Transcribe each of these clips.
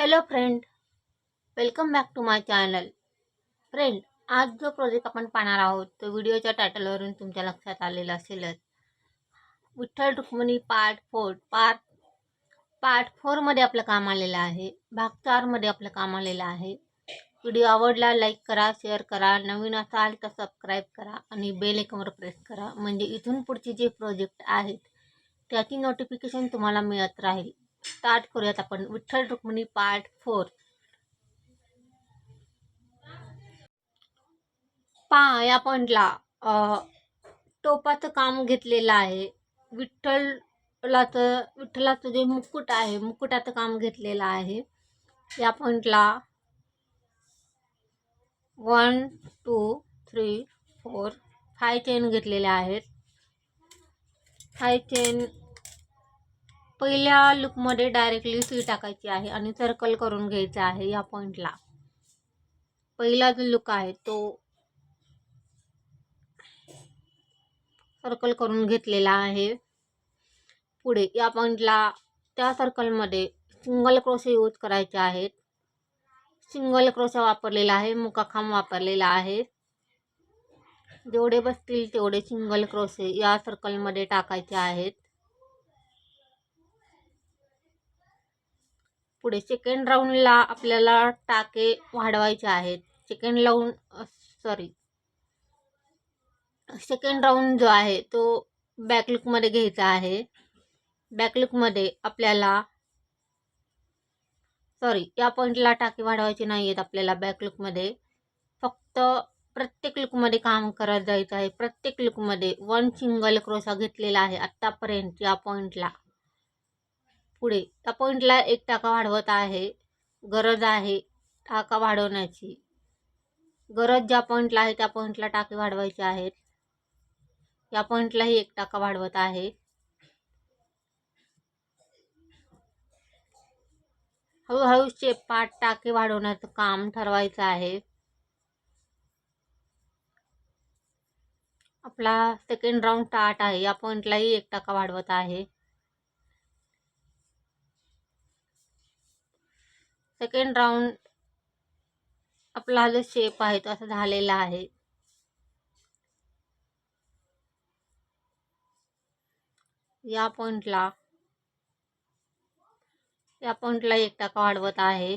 Hello friend welcome back to my channel friend आज जो project आपण पाहणार आहोत तो व्हिडिओच्या टायटलवरून तुमच्या लक्षात आलेला असेलच. Vitthal Rukmini part four part part फोरमध्ये आपलं काम आलेलं आहे. भाग चारमध्ये आपलं काम आलेलं आहे. व्हिडिओ आवडला लाईक करा शेअर करा. नवीन असाल तर सबस्क्राईब करा आणि बेल एकवर प्रेस करा. म्हणजे इथून पुढचे जे प्रोजेक्ट आहेत त्याची नोटिफिकेशन तुम्हाला मिळत राहील. स्टार्ट करूयात आपण. Vitthal Rukmini part four. पा या पॉईंटला टोपाचं काम घेतलेलं आहे. विठ्ठलाचं विठ्ठलाचं जे मुकुट आहे मुकुटाचं काम घेतलेलं आहे. या पॉइंटला one two three four five chain घेतलेल्या आहेत. फाय चेन पहिल्या लुकमध्ये डायरेक्टली सुई टाकायची आहे आणि सर्कल करून घ्यायचं आहे या पॉईंटला पहिला जो लुक आहे तो सर्कल करून घेतलेला आहे. पुढे या पॉईंटला त्या सर्कलमध्ये सिंगल क्रोशे यूज करायचे आहेत. सिंगल क्रोशा वापरलेला आहे मुकाखांब वापरलेला आहे. जेवढे बसतील तेवढे सिंगल क्रोशे या सर्कलमध्ये टाकायचे आहेत. पुढे सेकंड राऊंडला आपल्याला टाके वाढवायचे आहेत. Second round sorry second round जो आहे तो बॅकलुकमध्ये घ्यायचा आहे. बॅकलुकमध्ये आपल्याला सॉरी या पॉईंटला टाके वाढवायचे नाही आहेत आपल्याला बॅकलुकमध्ये फक्त प्रत्येक लुकमध्ये काम करत जायचं आहे. प्रत्येक लुकमध्ये वन सिंगल क्रोसा घेतलेला आहे आत्तापर्यंत या पॉईंटला पुढे. त्या पॉईंटला एक टाका वाढवत आहे. गरज आहे टाका वाढवण्याची. गरज ज्या पॉईंटला आहे त्या पॉईंटला टाके वाढवायचे आहेत. या पॉईंटलाही एक टाका वाढवत आहे. हळूहळू शेप पाठ टाके वाढवण्याचं काम ठरवायचं आहे. आपला सेकंड राऊंड स्टार्ट आहे. या पॉईंटलाही एक टाका वाढवत आहे. सेकंड राऊंड आपला जो शेप आहे तो असा झालेला आहे. या पॉईंटला या पॉईंटला एक टाका वाढवत आहे.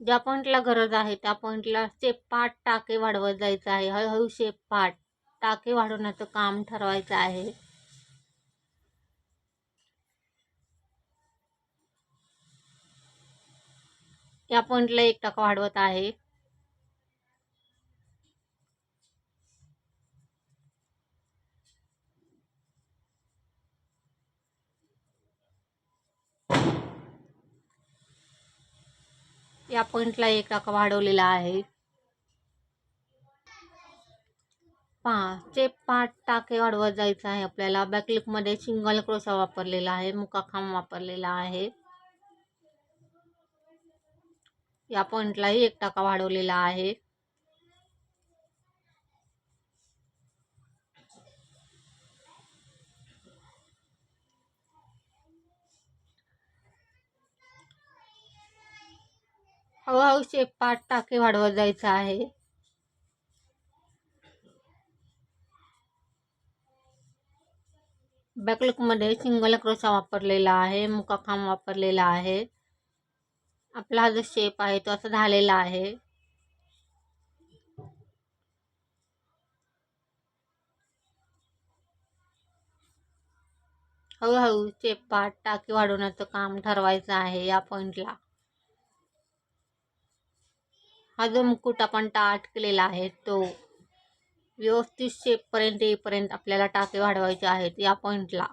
ज्या पॉईंटला गरज आहे त्या पॉईंटला शेप पाठ टाके वाढवत जायचं आहे. हळूहळू शेप पाठ टाके वाढवण्याचं काम ठरवायचं आहे. या पॉईंटला एक टाका वाढवत आहे. या पॉईंटला एक टाका वाढवलेला आहे. पहा स्टेप पाच टाके वाढवत जायचं आहे आपल्याला. बॅकलिकमध्ये सिंगल क्रोसा वापरलेला आहे मुकाखांब वापरलेला आहे. या पॉईंटलाही एक टाका वाढवलेला आहे. हळूहळू शेप पाच टाके वाढवत जायचं आहे. बॅकलुकमध्ये सिंगल क्रोशा वापरलेला आहे मुकाखांब वापरलेला आहे. आपला हा जो शेप आहे तो असा झालेला आहे. हळूहळू शेप पाठ वाढवण्याचं काम ठरवायचं आहे या पॉईंटला हा जो मुकुट आपण टाट केलेला आहे तो व्यवस्थित शेपपर्यंत येईपर्यंत आपल्याला टाके वाढवायचे आहेत या पॉईंटला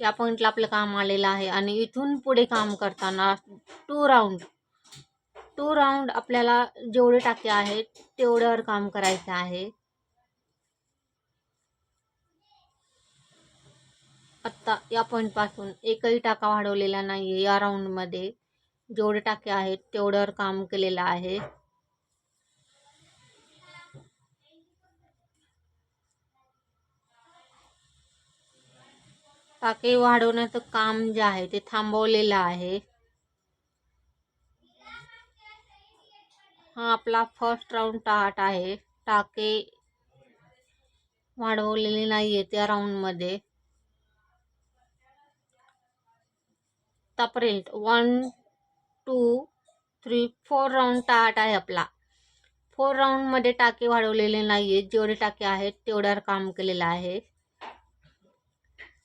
या पॉईंटला आपलं काम आलेलं आहे. आणि इथून पुढे काम करताना टू राऊंड टू राऊंड आपल्याला जेवढे टाके आहेत तेवढ्यावर काम करायचं आहे. आत्ता या पॉईंटपासून एकही टाका वाढवलेला नाही आहे या राऊंडमध्ये जेवढे टाके आहेत तेवढ्यावर काम केलेलं आहे. टाके वाढवण्याचं काम जे आहे ते थांबवलेलं आहे. हा आपला फर्स्ट राऊंड टाट आहे. टाके वाढवलेले नाहीये त्या राऊंडमध्ये आतापर्यंत one two three four round टाट आहे आपला. फोर राऊंडमध्ये टाके वाढवलेले नाही आहेत जेवढे टाके आहेत तेवढ्यावर काम केलेलं आहे.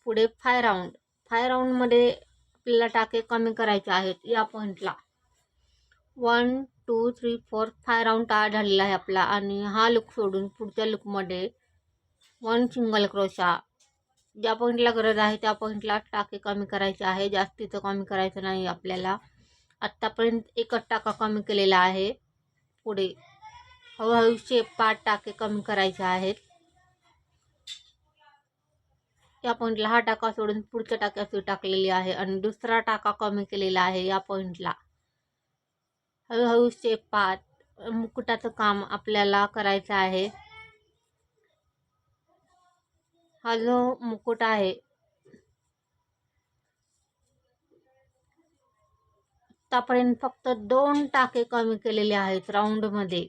पुढे फाय राऊंड फाय राऊंडमध्ये आपल्याला टाके कमी करायचे आहेत या पॉईंटला one two three four five round टाळ झालेला आहे आपला आणि हा लुक सोडून पुढच्या लुकमध्ये वन सिंगल क्रोशा ज्या पॉईंटला गरज आहे त्या पॉईंटला टाके कमी करायचे आहे. जास्तीचं कमी करायचं नाही आपल्याला. आत्तापर्यंत एकच टाका कमी केलेला आहे. पुढे हळूहळू शेप पाच टाके कमी करायचे आहेत. या पॉईंटला हा टाका सोडून पुढच्या टाक्याची टाकलेली आहे आणि दुसरा टाका कमी केलेला आहे या पॉईंटला हळूहळू शेप मुकुटाचं काम आपल्याला करायचं आहे. हा जो मुकुट आहे आतापर्यंत फक्त दोन टाके कमी केलेले आहेत राऊंडमध्ये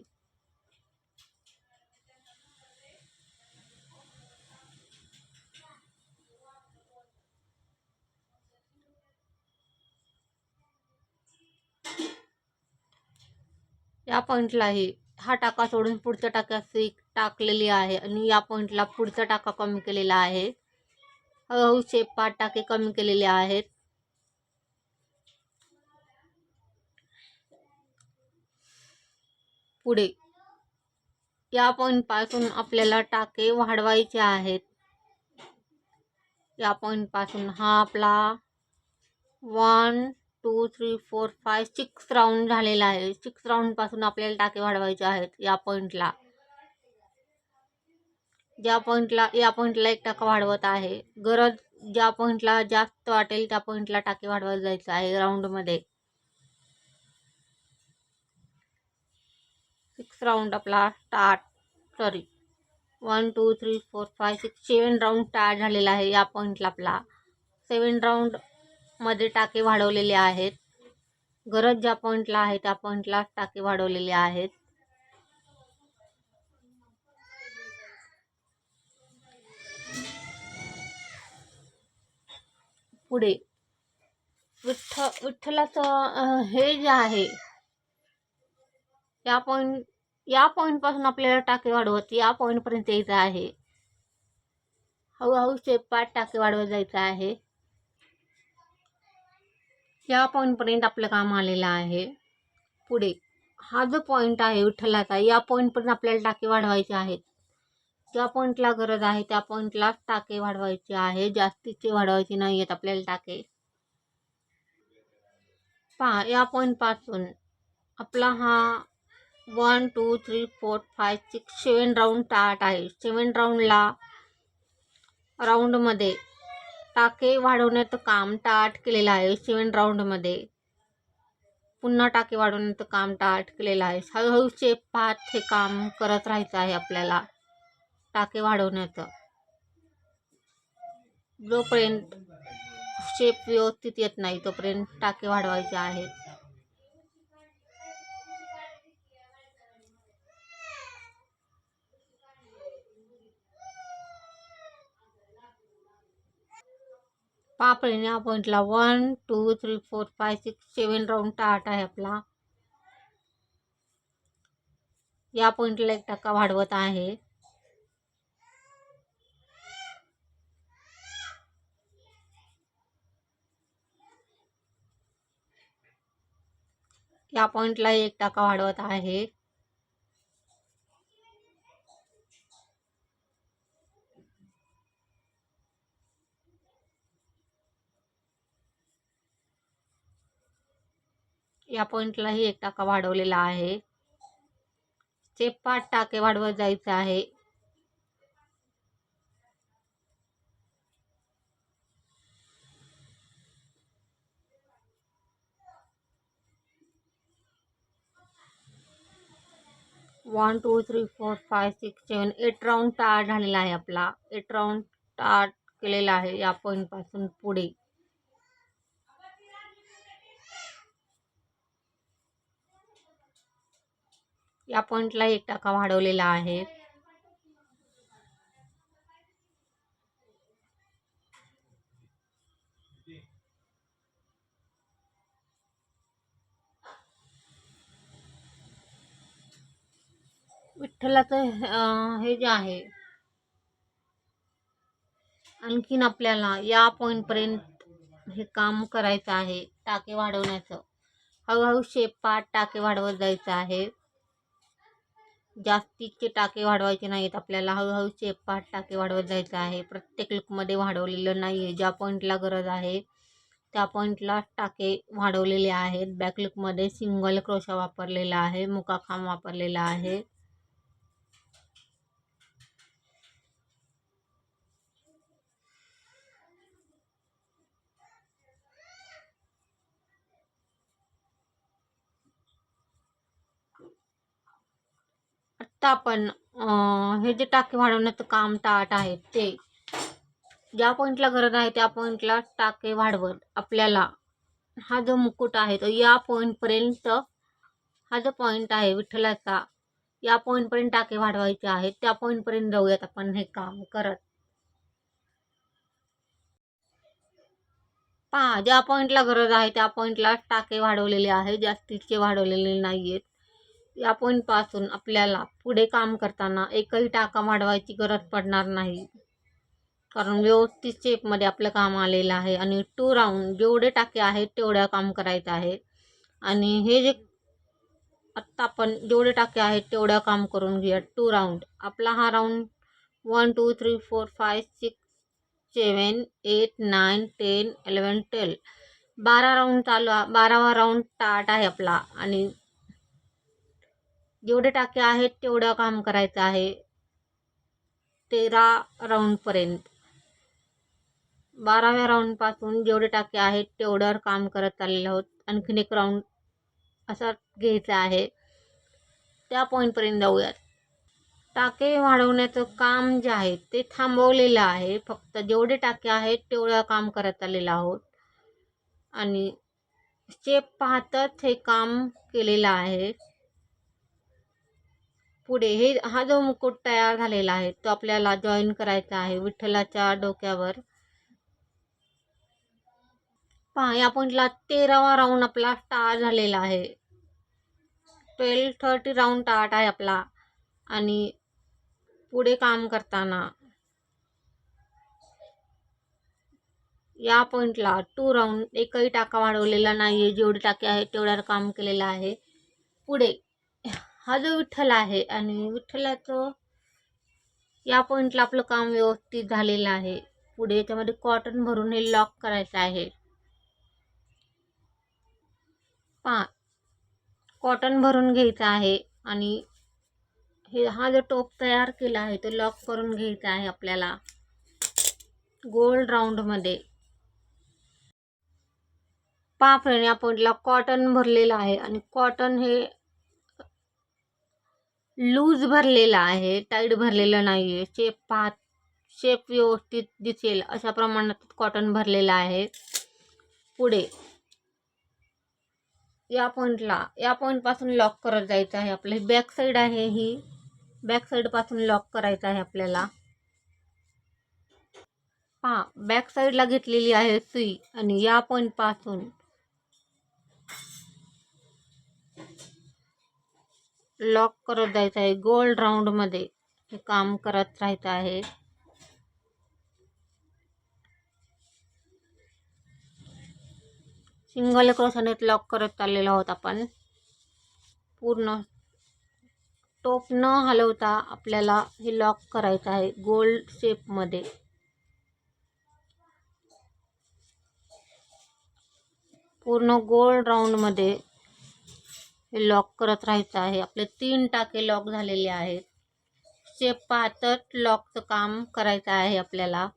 या पॉईंटलाही हा. टाका सोडून पुढच्या टाक्याची टाकलेली आहे आणि या पॉईंटला पुढचा टाका कमी केलेला आहे. हळूहळू शेप पाच टाके कमी केलेले आहेत. पुढे. या पॉईंटपासून आपल्याला टाके वाढवायचे आहेत. या पॉईंटपासून हा आपला one two three four five six round झालेला आहे. सिक्स राऊंडपासून आपल्याला टाके वाढवायचे आहेत या पॉईंटला ज्या पॉईंटला या पॉईंटला एक टाका वाढवत आहे. गरज ज्या पॉईंटला जास्त वाटेल त्या पॉईंटला टाके वाढवत जायचं आहे राऊंडमध्ये सिक्स राऊंड आपला start sorry one two three four five six seven round start झालेला आहे या पॉईंटला आपला. सेवन राऊंड मध्ये टाके वाढवलेले आहेत. गरज ज्या पॉईंटला आहे त्या पॉईंटला टाके वाढवलेले आहेत. पुढे. विठ्ठ विठ्ठलाचं हे जे आहे या पॉईंट या पॉईंटपासून आपल्याला टाके वाढवत या पॉईंटपर्यंत यायचं आहे. हळूहळू स्टेप पाच टाके वाढवत जायचं आहे. या पॉईंटपर्यंत आपलं काम आलेलं आहे. पुढे हा जो पॉईंट आहे विठ्ठलाचा या पॉईंटपर्यंत आपल्याला टाके वाढवायचे आहेत. ज्या पॉईंटला गरज आहे त्या पॉईंटलाच टाके वाढवायचे आहे. जास्तीचे वाढवायचे नाही आहेत आपल्याला टाके. पहा या पॉईंटपासून आपला हा one two three four five six seven round start आहे. सेवन राऊंडला राऊंडमध्ये टाके वाढवण्याचं काम टाट केलेलं आहे. सेवन राऊंडमध्ये पुन्हा टाके वाढवण्याचं काम टाट केलेलं आहे. हळूहळू शेप पाहत हे काम करत राहायचं आहे आपल्याला. टाके वाढवण्याचं. जोपर्यंत शेप व्यवस्थित येत नाही तोपर्यंत टाके वाढवायचे आहेत. पापळीने या पॉईंटला one two three four five six seven round टाट आहे आपला. या पॉईंटला एक टक्का वाढवत आहे. या पॉईंटला एक टक्का वाढवत आहे. या पॉईंटलाही एक टाका वाढवलेला आहे. स्टेप पाच टाके वाढवत जायचं आहे. One two three four five six seven eight round टाळ झालेला आहे आपला. एट राऊंड टाट केलेला आहे या पॉईंटपासून पुढे. या पॉईंटला एक टाका वाढवलेला आहे. विठ्ठलाचं हे जे आहे आणखीन आपल्याला या पॉईंटपर्यंत हे काम करायचं आहे टाके वाढवण्याचं. हळूहळू शेप पाठ टाके वाढवत जायचं आहे. जास्तीचे टाके वाढवायचे नाहीत. आपल्याला हळूहळू शेप पाठ टाके वाढवत जायचं आहे. प्रत्येक लुकमध्ये वाढवलेलं नाही आहे ज्या पॉईंटला गरज आहे त्या पॉईंटला टाके वाढवलेले आहेत. बॅक लुकमध्ये सिंगल क्रोशा वापरलेला आहे. मुकाखांब वापरलेला आहे. आपण हे जे टाके वाढवण्याचं काम टाट आहे ते ज्या पॉईंटला गरज आहे त्या पॉईंटला टाके वाढवत आपल्याला. हा जो मुकुट आहे तो या पॉईंटपर्यंत हा जो पॉईंट आहे विठ्ठलाचा या पॉईंटपर्यंत टाके वाढवायचे आहेत. त्या पॉईंटपर्यंत जाऊयात आपण हे काम करत. पहा ज्या पॉईंटला गरज आहे त्या पॉईंटला टाके वाढवलेले आहे जास्तीचे वाढवलेले नाही आहेत या पॉईंटपासून आपल्याला पुढे काम करताना एकही टाका वाढवायची गरज पडणार नाही. कारण व्यवस्थित शेपमध्ये आपलं काम आलेलं आहे आणि टू राऊंड जेवढे टाके आहेत तेवढं काम करायचं आहे. आणि हे जे आत्ता आपण जेवढे टाके आहेत तेवढं काम करून घेऊया. टू राऊंड आपला हा round one two three four five six seven eight nine ten eleven twelve बारा राऊंड चालू आ- बारावा राऊंड स्टार्ट आहे आपला. आणि जेवढे टाके आहेत तेवढं काम करायचं आहे. तेरा राऊंडपर्यंत बाराव्या राऊंडपासून जेवढे टाके आहेत तेवढ्यावर काम करत चाललेलो आहोत. आणखीन एक राऊंड असा घ्यायचा आहे. त्या पॉईंटपर्यंत जाऊयात. टाके वाढवण्याचं काम जे आहे ते थांबवलेलं आहे. फक्त जेवढे टाके आहेत तेवढं काम करत आलेलं आहोत. आणि स्टेप पाहतच हे काम केलेलं आहे. पुढे. हे हा जो मुकुट तयार झालेला आहे तो आपल्याला जॉईन करायचा आहे विठ्ठलाच्या डोक्यावर. पहा या पॉईंटला तेरावा राऊंड आपला स्टार्ट झालेला आहे. ट्वेल्व थर्टी राऊंड स्टार्ट आहे आपला. आणि पुढे काम करताना या पॉईंटला टू राऊंड एकही टाका वाढवलेला नाही आहे जेवढे टाके आहे तेवढ्यावर काम केलेलं आहे. पुढे हा जो विठ्ठल आहे आणि विठ्ठलाचं या पॉईंटला आपलं काम व्यवस्थित झालेलं आहे. पुढे याच्यामध्ये कॉटन भरून हे लॉक करायचं आहे. पा कॉटन भरून घ्यायचं आहे आणि हे हा जो टोप तयार केला आहे तो लॉक करून घ्यायचा आहे आपल्याला. गोल्ड राऊंडमध्ये पहा फ्रेंड या पॉईंटला कॉटन भरलेलं आहे आणि कॉटन हे लूज भरलेला आहे टाईट भरलेलं नाही आहे शेप पाहत शेप व्यवस्थित दिसेल अशा प्रमाणात कॉटन भरलेलं आहे. पुढे या पॉईंटला या पॉईंटपासून लॉक करत जायचं आहे आपली. बॅक साईड आहे ही. बॅक साईडपासून लॉक करायचं आहे आपल्याला. हां बॅक साईडला घेतलेली आहे सुई आणि या पॉईंटपासून लॉक करत जायचं आहे. गोल राऊंडमध्ये हे काम करत राहायचं आहे. सिंगल क्रोशानेत लॉक करत चाललेलो आहोत आपण. पूर्ण टोप न हलवता आपल्याला हे लॉक करायचं आहे गोल्ड शेपमध्ये पूर्ण गोल्ड राऊंडमध्ये हे लॉक करत राहायचं आहे. आपले तीन टाके लॉक झालेले आहेत. शेप पाहतच लॉकचं काम करायचं आहे आपल्याला.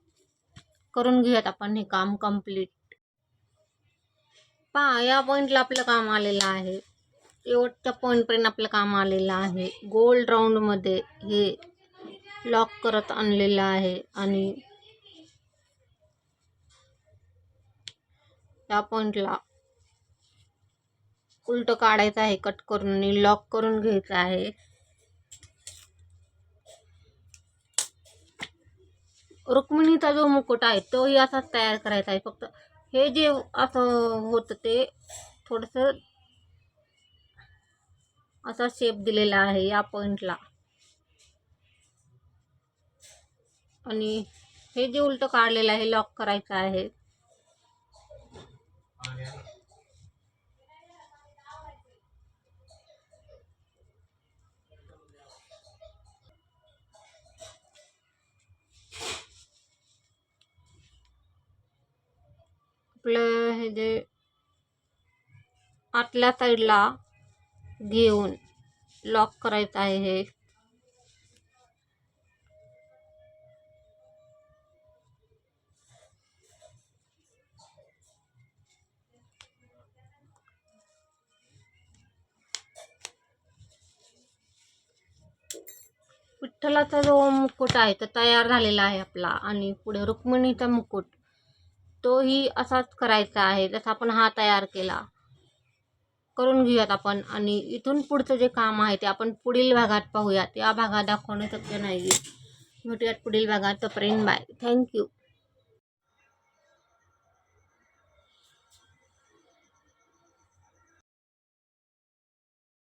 करून घेऊयात आपण हे काम कंप्लीट पहा या पॉईंटला आपलं काम आलेलं आहे. शेवटच्या पॉईंटपर्यंत आपलं काम आलेलं आहे. गोल्ड राऊंडमध्ये हे लॉक करत आणलेलं आहे आणि या पॉईंटला उलटं काढायचं आहे कट करून आणि लॉक करून घ्यायचं आहे. रुक्मिणीचा जो मुकुट आहे तोही असाच तयार करायचा आहे. फक्त हे जे असं होतं ते थोडंसं असा शेप दिलेला आहे या पॉइंटला आणि हे जे उलटं काढलेलं आहे लॉक करायचं आहे. आपलं हे जे आतल्या साईडला घेऊन लॉक करायचं आहे हे. विठ्ठलाचा जो मुकुट आहे तो तयार झालेला आहे आपला आणि पुढे रुक्मिणीचा मुकुट. तोही असाच करायचा आहे जसा आपण हा तयार केला. करून घेऊयात आपण. आणि इथून पुढचं जे काम आहे ते आपण पुढील भागात पाहूयात. या भागात दाखवणं शक्य नाही भेटूयात पुढील भागात. तोपर्यंत बाय. थँक्यू